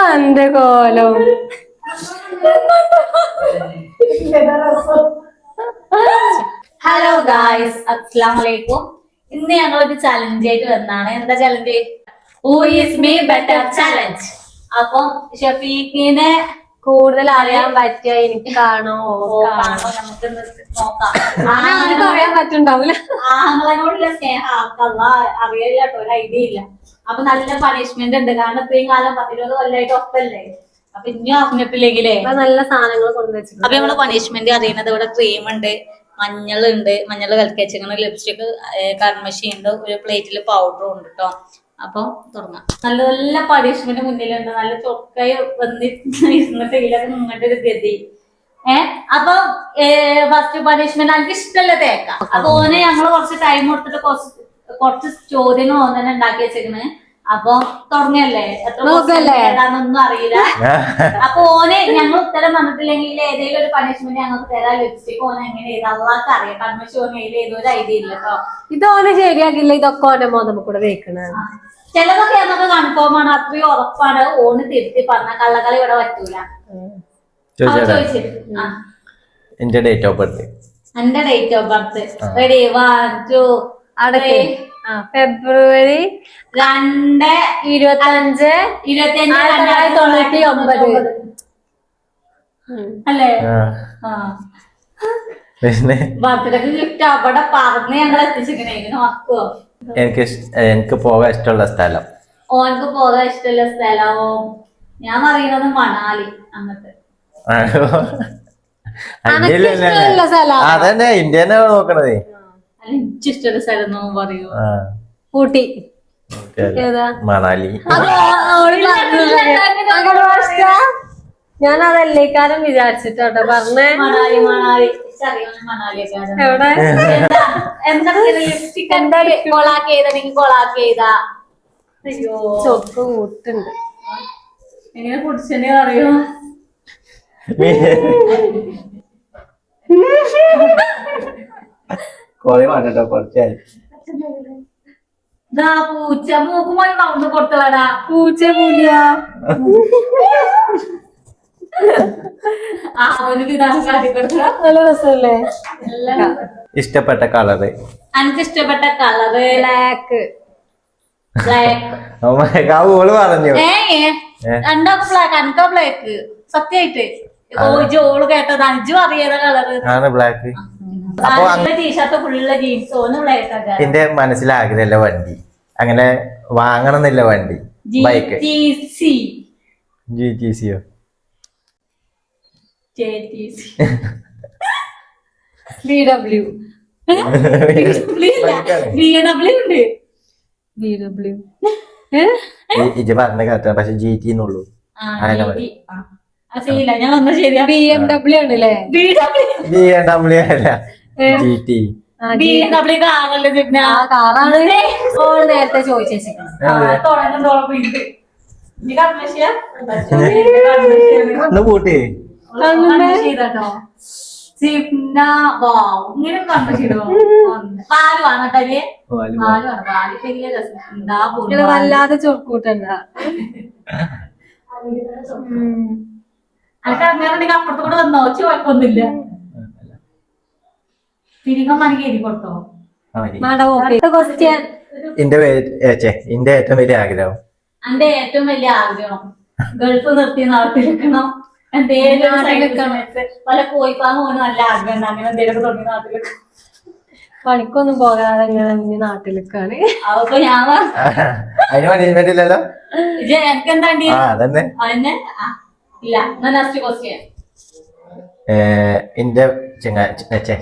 തന്റെ കോലം. Hello guys അസ്സാം വലൈക്കും ഇന്ന് ഞങ്ങൾ ഒരു ചലഞ്ച് ആയിട്ട് വന്നാണ് എന്താ challenge who is me better challenge അപ്പം ഷഫീഖിനെ കൂടുതൽ അറിയാൻ പറ്റിയ എനിക്ക് കാണോ? കാണോ നമുക്ക് ഇന്ന് നോക്കാം. ആർക്കും അറിയാൻ പറ്റുണ്ടാവൂല. ആങ്ങളോടുള്ള സ്നേഹം ആർക്കല്ല അറിയില്ല കേട്ടോ ഒരു ഐഡിയ ഇല്ല. അപ്പൊ നല്ല പണിഷ്മെന്റ് ഉണ്ട്. കാരണം ഇത്രയും കാലം പത്തിരുപത് കൊല്ലമായിട്ട് ഒപ്പല്ലേ? അപ്പൊ ഇനിയും അറിഞ്ഞിട്ടില്ലെങ്കിലേ ഇപ്പൊ നല്ല സാധനങ്ങൾ കൊണ്ടുവച്ചിട്ടുണ്ട് അപ്പൊ നമ്മൾ പണിഷ്മെന്റ് അറിയുന്നത് ഇവിടെ ക്രീം ഉണ്ട് മഞ്ഞൾ ഉണ്ട് മഞ്ഞൾ കലക്കി ലിപ്സ്റ്റിക് കർമ്മശി ഉണ്ട് ഒരു പ്ലേറ്റിൽ പൗഡറും ഉണ്ട് കേട്ടോ അപ്പൊ തുടങ്ങാം നല്ല നല്ല പരീക്ഷണത്തിന്റെ മുന്നിലുണ്ട് നല്ല ചൊക്കായി വന്നിരുന്നിട്ട് ഇതിലൊക്കെ നിങ്ങളുടെ ഒരു ഗതി. ഏഹ് അപ്പൊ ഫസ്റ്റ് പണിഷ്മെന്റ് എനിക്ക് ഇഷ്ടമല്ല തേക്ക. അപ്പൊ ഓനെ ഞങ്ങൾ കുറച്ച് ടൈം കൊടുത്തിട്ട് കുറച്ച് കുറച്ച് ചോദ്യങ്ങൾ ഓൻ തന്നെ ഉണ്ടാക്കി വെച്ചേക്കണ്. അപ്പൊ തുടങ്ങല്ലേ എത്ര? ഏതാണെന്നൊന്നും അറിയില്ല. അപ്പൊ ഓനെ ഞങ്ങൾ ഉത്തരം വന്നിട്ടില്ലെങ്കിൽ ഏതെങ്കിലും ഒരു പണിഷ്മെന്റ് ഞങ്ങൾക്ക് തരാൻ ലിപ്സ്റ്റിക് ഓനെ എങ്ങനെ ചെയ്ത് അറിയാം കൺമശി ഓനെ ഏതോ ഒരു ഐഡിയ ഇല്ല ഇത് ഓനെ ശരിയാക്കില്ല ഇതൊക്കെ ഓനെ മോതമ്മ കൂടെ വെക്കണ ചിലതൊക്കെ നമുക്ക് കൺഫേം ആണ് അത്രയും ഉറപ്പാണ്. ഓണ് തിരുത്തി പറഞ്ഞ കള്ളക്കളി ഇവിടെ പറ്റൂല. എന്റെ ഡേറ്റ് ഓഫ് ബർത്ത് എന്റെ date of birth ready one two അടക്കെ. ഫെബ്രുവരി രണ്ട് ഇരുപത്തി അഞ്ച് ഇരുപത്തിയഞ്ച് ആയിരത്തി തൊള്ളായിരത്തി തൊണ്ണൂറ്റി ഒമ്പത്. അല്ലേ? ബർത്ത്ഡേക്ക് ഗിഫ്റ്റ് അവിടെ പറഞ്ഞ് ഞങ്ങൾ എത്തിച്ചിങ്ങനെ മക്കുവോ എനിക്ക് എനിക്ക് പോകാൻ ഇഷ്ടമുള്ള സ്ഥലം. ഓനക്ക് പോകാൻ ഇഷ്ടമുള്ള സ്ഥലമോ? ഞാൻ പറയുന്നത് മണാലി അങ്ങനത്തെ. അതന്നെ ഇന്ത്യ നോക്കണത്? ഇഷ്ടമുള്ള സ്ഥലം പറയൂ? ഊട്ടി. മണാലി? ഞാൻ അതല്ലേക്കാരം വിചാരിച്ചിട്ടോ പറഞ്ഞേ. മണാലി മണാലി. എവിടെ? കൊളാക്ക് ചെയ്തെങ്കിൽ കൊളാക്ക് ചെയ്താ അയ്യോ. ചൊക്ക് കൂട്ടുണ്ട്. എങ്ങനെ കുടിച്ചെന്നെ അറിയോ? കൊറേ വേണ്ടോ കുറച്ചായി ദാ പൂച്ച മൂക്കുമായി റൗണ്ട് കൊടുത്തടാ പൂച്ച നല്ല രസമല്ലേ? എല്ലാം ഇഷ്ടപ്പെട്ട കളറ്. എനിക്ക് ഇഷ്ടപ്പെട്ട കളറ്? ബ്ലാക്ക്. ബ്ലാക്ക്. ഓൾ പറഞ്ഞു. രണ്ടോ ബ്ലാക്ക് അനക്കോ ബ്ലാക്ക്. സത്യായിട്ട് ഓ ജോൾ കേട്ടത് അഞ്ചു അറിയാതെ കളറ്. ആണ് black. T shirt full jeans ഓന് ബ്ലാക്ക് എന്റെ മനസ്സിലാകില്ല ആഗ്രഹമല്ല വണ്ടി. അങ്ങനെ വാങ്ങണമെന്നില്ല വണ്ടി. ബൈക്ക് ജി ജി ടി സിയോ J T C B W B W ഉണ്ട്. ബി ഡബ്ല്യു ഇജ് പറഞ്ഞ കറക്റ്റാണ് പക്ഷെ ജി ടി എന്നുള്ളൂ. ആ, ശരിയില്ല ഞാൻ വന്ന ശരിയാ. ബി എം ഡബ്ല്യു ആണല്ലേ? ബി ബി എം ഡബ്ല്യു അല്ല. ജി ടി ബി ഡബ്ല്യു കാണല്ലോ ജിഗ്ന ആ കാറാണ്. നേരത്തെ ഇത് നീ കണ്ണു പൂട്ടി ചെയ്തോ? സിപ്ന വാവ് ഇങ്ങനെ കൺമശിടോ പാൽ വാങ്ങട്ടല്ലേ പാൽ വേണം പാൽ വലിയ രസം. എന്താ ഇങ്ങനെ വല്ലാതെ ചൊക്കൂട്ടണ്ട അനക്ക് അങ്ങനെ അപ്പുറത്ത് കൂടെ വന്നോ? കുഴപ്പമൊന്നുമില്ല. തിരികെ എഴുതി കൊടുത്തോ? ക്വസ്റ്റ്യൻ എന്റെ ഏറ്റവും വലിയ ആഗ്രഹം. എന്റെ ഏറ്റവും വലിയ ആഗ്രഹം. ഗൾഫ് നിർത്തി നാട്ടിലെക്കണം എന്തേലും നല്ല ആഗ്രഹം. അങ്ങനെ എന്തേലും തുടങ്ങി പണിക്കൊന്നും പോകാതെ ഇങ്ങനെ നാട്ടിലേക്കാണ്. അപ്പൊ ഞാൻ അതിന് ഇല്ലല്ലോ? എനിക്ക് എന്താ അതന്നെ. ഇല്ല ലാസ്റ്റ് ക്വസ്റ്റ്യൻ എന്റെ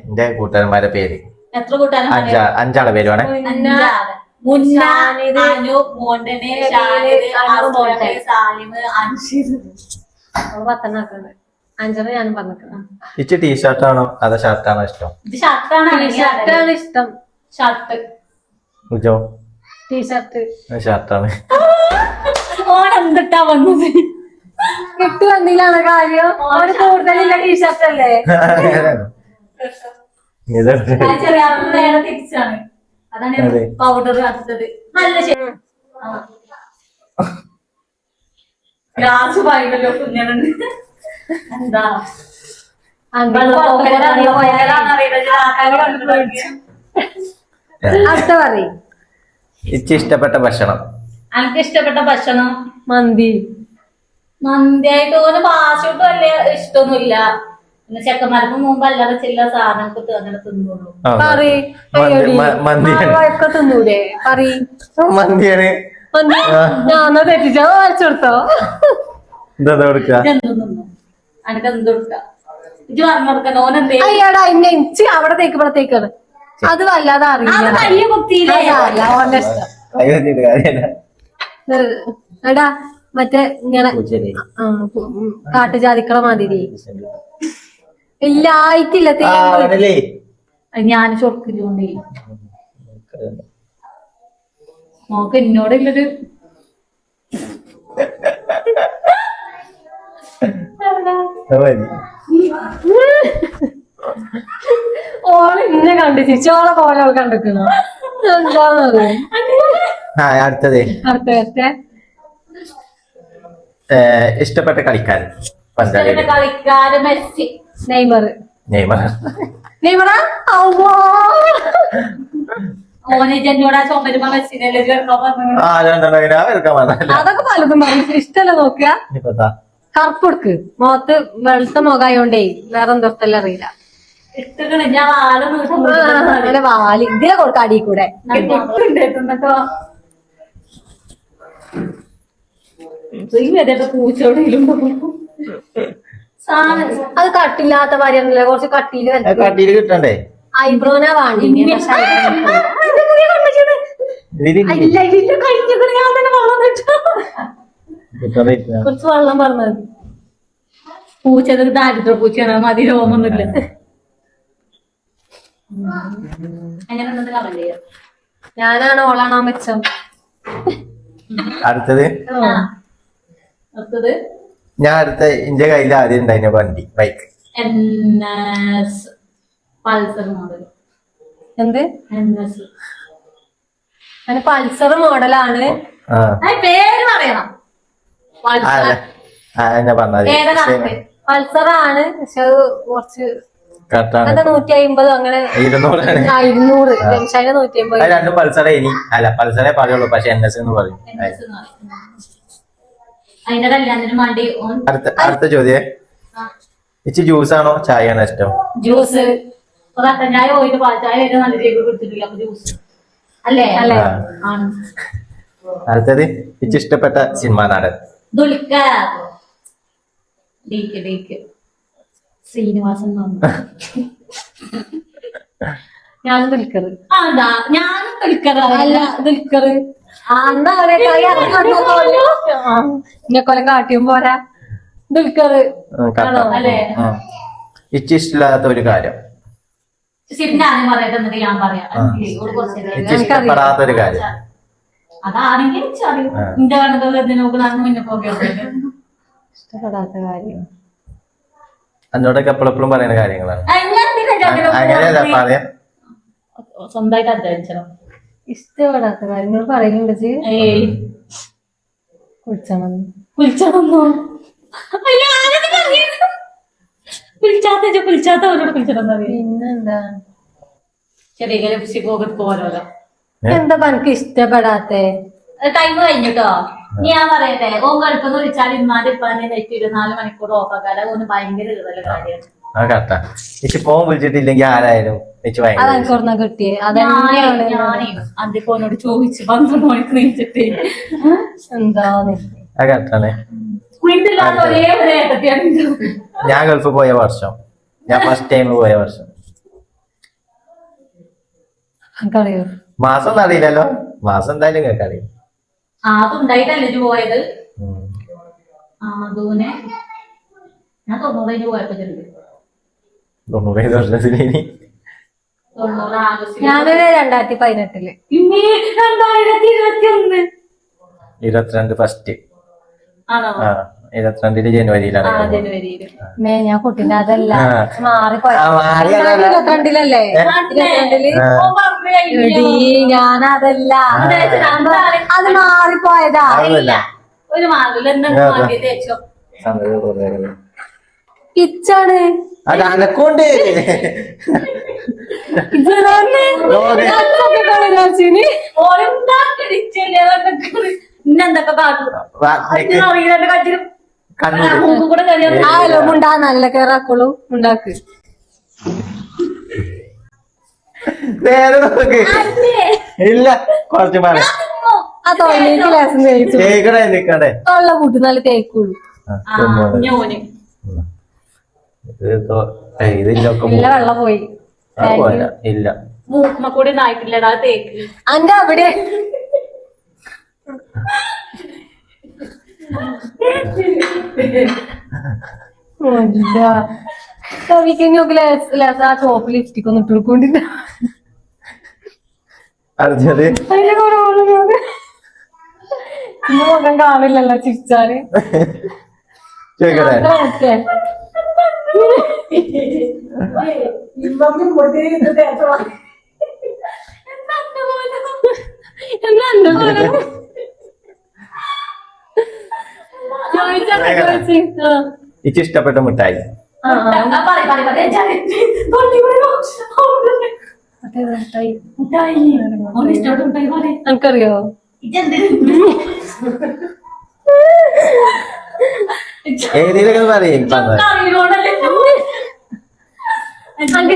എന്റെ കൂട്ടുകാരന്മാരുടെ പേര്. എത്ര അഞ്ചാ അഞ്ചാളെ പേര് വേണേ മുന്ന അനു മോണ്ടനെ സാലിമ് അൻഷിദ് അവൾ പത്തെണ്ണാക്കുണ്ട് അഞ്ചെണ്ണം ഞാനും പറഞ്ഞിട്ടുണ്ട് ഇച്ച് ടീഷർട്ട് ആണോ അതോ ഷർട്ടാണോ ഇഷ്ടം? ഇത് ഷർട്ടാണ് ടീഷർട്ടാണ് ഇഷ്ടം. ഷർട്ട്. ഉജോ? T shirt. ഷർട്ടാണ്. ഓൺ എന്തിട്ടാ വന്നത്? കിട്ടു എന്തിലാണ് കാര്യം? അവർ കൂടുതലില്ല ടീഷർട്ട് അല്ലേ ആ ചെറിയ നേരെ തിരിച്ചാണ്. അതാണ് അതെ. പൗഡർ അടുത്തത് നല്ല ശരി ആ. ലാസ്റ്റ് പറയുമല്ലോ കുഞ്ഞുണ്ട് എന്താ? വെള്ളപ്പൊക്കത്തിലാണ് പോയാലേ. എനിക്ക് അടുത്ത പറയും. ഇച്ച് ഇഷ്ടപ്പെട്ട ഭക്ഷണം. ഇഷ്ടപ്പെട്ട ഭക്ഷണം? മന്തി. മന്തിയായിട്ട് ഓന് പാസ്റ്റോട്ട് വലിയ ഇഷ്ടമൊന്നുമില്ല. പിന്നെ ചെക്കന്മാർക്ക് മുമ്പ് അല്ലാതെ ചില സാധനമൊക്കെ തിന്നുള്ളൂ ആ, പറ മന്തി- മന്തിയാണ് വായിച്ചു ഞാനോ തെറ്റിച്ചോ? വരച്ചു കൊടുത്തോ? എന്താ കൊടുക്ക? അയ്യാടാ ഇന്നെ ഇച്ചി അവിടെ തേക്ക് അത് വല്ലാതെ അറിയില്ല. എടാ മറ്റേ ഇങ്ങനെ. കാട്ടുജാതിക്കള മാതിരി. ഇല്ലായിട്ടില്ല ഞാൻ ചൊറുക്കില്ലോണ്ടേ നോക്ക് എന്നോടുള്ളൊരു. ഓൾ ഇന്നെ കണ്ടു ചിച്ചോളെ ഓളെ അവൾ കണ്ടിക്കണോ എന്താണത്? ആ അടുത്തത്. അടുത്ത ഇഷ്ടപ്പെട്ട കളിക്കാരൻ കളിക്കാരൻ കളിക്കാര് മെസ്സി. നെയ്മർ നെയ്മർ നെയ്മറാ? അതൊക്കെ പലതും ഇഷ്ടല്ല നോക്കുക? കറുപ്പെടുക്ക് മുഖത്ത് വെളുത്ത മുഖായോണ്ടേ വേറെ എന്തോർത്തല്ല അറിയില്ല. അങ്ങനെ വാലി ഇതിലെ കൊടുക്ക അടി കൂടെ. പൂച്ചോടെങ്കിലും അത് കട്ടില്ലാത്ത ഭാര്യയാണല്ലേ കുറച്ച് കട്ടിയിൽ കട്ടിയിൽ കിട്ടണ്ടേ? ഐബ്രോനാ? ഇല്ല ഞാൻ തന്നെ വെള്ളം. കുറച്ച് വെള്ളം പറഞ്ഞത്. പൂച്ച ഒരു ദാരിദ്ര്യ പൂച്ചയാണ് മതി രോമൊന്നുമില്ല ഉണ്ടെന്ന് കമന്റ് ചെയ്യാം. ഞാനാണ് ഓളാണോ മെച്ചം. അടുത്തത്. അടുത്തത്? ഞാൻ അടുത്ത എന്റെ കയ്യിൽ ആദ്യം ഉണ്ടായിരുന്നു വണ്ടി ബൈക്ക് പൾസർ മോഡൽ എന്ത്? അങ്ങനെ പൾസർ മോഡലാണ് പേര് പറയണം. പൾസർ. ആണ് പക്ഷെ അത് കുറച്ച് നൂറ്റി അമ്പത് അങ്ങനെ? ഇരുന്നൂറാണ് ആ, ഇരുന്നൂറ്. ജംഷാന് നൂറ്റി അമ്പത് അത് പൾസറേ ഇനി. അല്ല പൾസറേ പറയുള്ളൂ. പക്ഷെ എൻ എസ് എന്ന് പറയും. അതിന്റെ കല്യാണത്തിന് വേണ്ടി അടുത്ത ചോദ്യം. ഇച്ചി ജ്യൂസ് ആണോ ചായ ആണോ ഇഷ്ടം? ജ്യൂസ് കട്ടൻ ചായ പോയിട്ട് പാൽ ചായ വരെ നല്ല ചെയ്ത് കൊടുത്തിട്ടില്ല അപ്പൊ ജ്യൂസ് അല്ലേ? അല്ലേ? ആ. ആണ്. അടുത്തത് ഇഷ്ടപ്പെട്ട സിനിമാ നടൻ. ദുൽഖർ. ഡീക്ക് ഡീക്ക്. ശ്രീനിവാസൻ ഞാൻ ദുൽഖർ. അതാ ദുൽഖർ. അല്ല ദുൽഖർ. എന്നാ കാട്ടിയും പോരാ. ദുൽഖർ. ഒരു കാര്യം. ഒരു കാര്യം. അതാണെങ്കിൽ. എന്റെ കണ്ടത് മുന്നേ ഇഷ്ടപ്പെടാത്ത കാര്യം. എന്നോടൊക്കെ എപ്പോഴെപ്പോഴും പറയുന്ന കാര്യങ്ങളാണ്. അങ്ങനെയല്ല അങ്ങനെയല്ല പറയാം? സ്വന്തമായിട്ട് അധ്വാനിച്ചണം ഇഷ്ടപ്പെടാത്ത കാര്യങ്ങൾ പറയുന്നുണ്ട് കുളിച്ചണം കുളിച്ചണമെന്നോ അയ്യോ, കുളിച്ചാത്ത അവരോട് പിന്നെന്താ? എന്താ ഇഷ്ടപ്പെടാത്തെ? ടൈം കഴിഞ്ഞിട്ടോ? നീ ഞാൻ പറയട്ടെ ഓൻ കടുപ്പെന്ന് വിളിച്ചാൽ ഇമ്മാന്റെ ഇപ്പാന്റെ നെറ്റ് ഇരുപത്തിനാല് മണിക്കൂർ ഓഫാക്കാതെ ഓന് ഭയങ്കര ഇതല്ല കാര്യമാണ്. ആ കറക്റ്റാ ഇച്ചി ഫോൺ വിളിച്ചിട്ടില്ലെങ്കിൽ ആരായാലും ഇച്ചി അത് ഭയങ്കര എനിക്ക് ഓർമ്മ കിട്ടിയേ? അതന്നെയാണ് ഞാനേ അന്തിപ്പോനോട് ചോദിച്ചു പന്ത്രണ്ട് മണിക്ക് നീച്ചിട്ട് എന്താന്ന്? ആ കറക്റ്റാണ് വീട്ടിലാത്ത ഒരേ ഒരു ഏട്ടത്തിയാണ്. ഇത്. ഞാൻ ഗൾഫ് പോയ വർഷം. ഞാൻ ഫസ്റ്റ് ടൈം പോയ വർഷം. മാസം അറിയില്ലല്ലോ. മാസം എന്തായാലും കേൾക്കാം അറിയും. ആ അതുണ്ടായിട്ടല്ലേ ഇത് പോയത്? ആ അതുനെ ഞാൻ തൊണ്ണൂറിന് പോയപ്പോ ചെറുത് തൊണ്ണൂറേഴ് വർഷത്തിന് ഇനി? തൊണ്ണൂറ് ആഗസ്റ്റ് ഞാനൊരു രണ്ടായിരത്തി പതിനെട്ടിൽ. ഇമ്മേ, രണ്ടായിരത്തി ഇരുപത്തി ഒന്ന് ഇരുപത്തിരണ്ട് ഫസ്റ്റ് ആണോ? ആ. ഇരുപത്തിരണ്ടിൽ ജനുവരിയിലാണ് ആ ഞാൻ മേ അതല്ല. ഇരുപത്തിരണ്ടിലല്ലേ? ഞാനതല്ല. അത് മാറിപ്പോയതാ. ഒരു പിച്ചാണ് അത് അനക്കൊണ്ട്. ഇന്നെന്തൊക്കെ കാട്ടും അറിയില്ല കട്ടിലും കണ്ണൂർ മുണ്ടാ നല്ല കേറാക്കുള്ളൂ നേരെ നോക്ക്. ഇല്ല? കൊറച്ച് തൊള്ള കൂട്ടി നല്ല തേക്കുള്ളൂ. വെള്ളം പോയി. ഇല്ല. മൂക്കുമ്മ കൂടി നായിട്ടില്ലടാ തേക്ക്. അന്റെ അവിടെ. ആ ചോപ്പ് ലിപ്സ്റ്റിക് ഒന്ന് ഇട്ടുകൊണ്ടില്ല അറിഞ്ഞത്. ഇന്ന് മുഖം കാണില്ലല്ലോ ചിരിച്ചാൽ. ചോദിക്കട്ടെ. എന്നാ എന്റെ പോലെ? ചോദിച്ചാ ചോദിച്ച്. ആ. എനിക്ക് ഇഷ്ടപ്പെട്ട മിഠായി. ആ, ആ. ആ, പറയ്,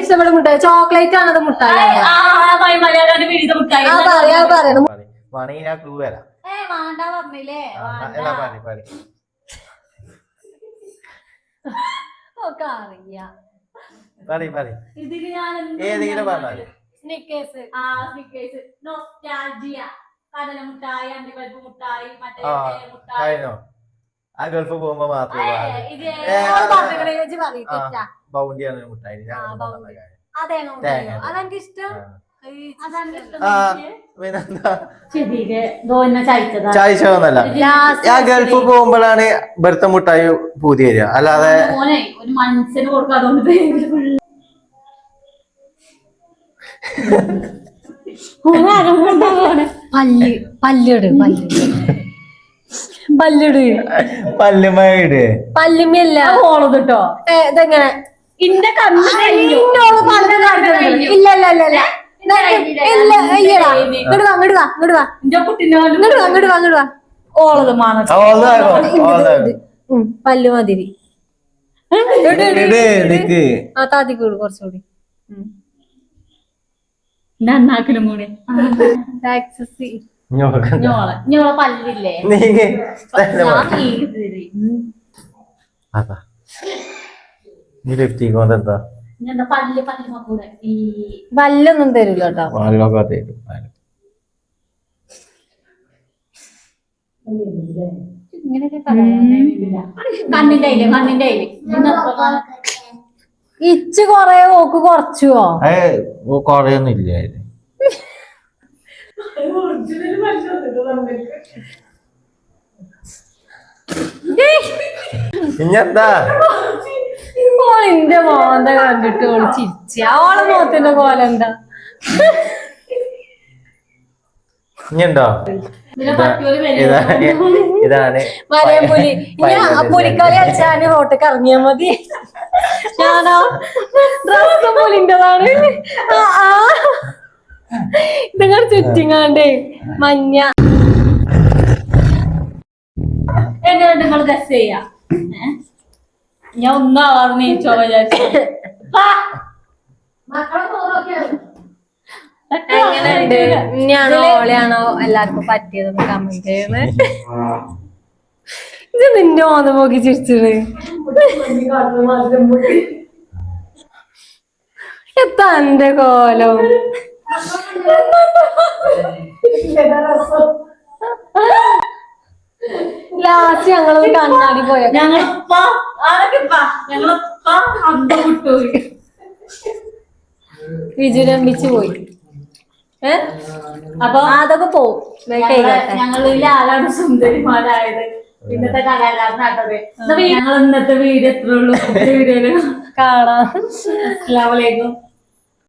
ഇഷ്ടപ്പെട്ട മുട്ടായി ചോക്ലേറ്റ് ആണത് മുട്ടായി ആ, ആ, മ- മലയാളം മുട്ടായി ആ പറയാ പറയണം വേണമെങ്കിൽ ഞാൻ ക്ലൂ വരാം ഏ വേണ്ട പറഞ്ഞില്ലേ ആ, വേണ്ട. എന്നാ പറ പറ ഒക്കെ അറിയാം പറ പറ ഇതിൽ ഞാൻ എന്ത് ഏതെങ്കിലും പറഞ്ഞാൽ സ്നിക്കേഴ്സ്. ആ സ്നിക്കേഴ്സ്. നൊസ്റ്റാൾജിയ കടല മുട്ടായി അണ്ടിപ്പരിപ്പ് മുട്ടായി മറ്റേ ആ ഏ, മുട്ടായി. കഴിഞ്ഞോ? ആ ഗൾഫ് പോകുമ്പോ മാത്രമേ ഏ, വാങ്ങൂ. ഇത് ഏ, ഓൾ ആ, പറഞ്ഞിക്കണേ, ഇജ്ജ് പറയ്, ആ, തെറ്റാ. ബൗണ്ടിയാണ് മുട്ടായി. ഞാൻ ആ, ഒന്നും ബൗണ്ടി. പറഞ്ഞ തേങ്ങ. അതെനിക്ക് ഇഷ്ടം ആ. ചായച്ചോന്നല്ല ഞാൻ ഗൾഫ് പോകുമ്പോഴാണ് ഭർത്ത മുട്ടായി പൂതി വരിക. അല്ലാതെ. പല്ല് പല്ലിട് പല്ല്. പല്ലിട്. പല്ലുമേട് പല്ലുമല്ല ഓളത് കേട്ടോ ഇതെങ്ങനെ? ഇന്റെ കണ്ണ് കഴിഞ്ഞു. ഇന്നോൾ പല്ല്. ഇല്ല ഇല്ല ഇല്ല. പല്ല് മാതിരി. ആ താത്തിക്കൂട് കുറച്ചുകൂടി. നന്നാക്കലും കൂടി ഞോളെ പല്ലില്ലേ. അതാ. ഈ ലിഫ്റ്റിക്ക് എന്താ പല്ല് ഈ പല്ലൊന്നും തരൂല കേട്ടോ. പാലൊക്കെ തരും ഇങ്ങനെയൊക്കെ പറയാനില്ല കണ്ണിന്റെ അയിൽ കണ്ണിന്റെ അയിൽ ഇന്നത്തെ ഇച്ച് കൊറേ ഓക്ക് കൊറച്ചുവോ? കൊറയൊന്നും ഇല്ല അതിന്. ഇഞ്ഞെന്താ ഓളിന്റെ മോന്ത കണ്ടിട്ട് ഓൾ ചിരിച്ച. ഓളെ മോത്തിന്റെ പോലെ എന്താ? പട്ടിയോൽ ഇതാണ് പുലി. ആ പുലിക്കളി കളിച്ചാന് റോട്ടിക്ക് ഇറങ്ങിയാ മതി. ഞാനോ? ഡ്രസ് ആ. ഇതിങ്ങനെ ചുറ്റിങ്ങാണ്ടേ. മഞ്ഞ. എങ്ങനെ നിങ്ങൾ ഗസ് ചെയ്യാ? ഞാൻ ഒന്നും ആവാതെ നീച്ചോ വിചാരിച്ചു. എങ്ങനെയുണ്ട്? ഇനിയാണോ ഓളെയാണോ എല്ലാവർക്കും പറ്റിയതെന്ന് കമന്റ് ചെയ്യണേ. ഇത് നിന്റെ ഓന്ന് പോക്കി ചിരിച്ചത് എത്താ എന്റെ കോലം? ലാസ്റ്റ് ഞങ്ങളൊന്ന് കണ്ണാടി പോയ? ഞങ്ങളിപ്പ വിജുരമ്പിച്ച് പോയി. ഏ? അപ്പൊ അതൊക്കെ പോവും. ഞങ്ങളിൽ ആരാണ് സുന്ദരിമാരായത്? ഇന്നത്തെ കലാലാണ് നാട്ടത് ഞങ്ങൾ ഇന്നത്തെ വീഡിയോ എത്ര ഉള്ളൂ വീഡിയോയിൽ കാണാം. അസ്സലാമലൈക്കും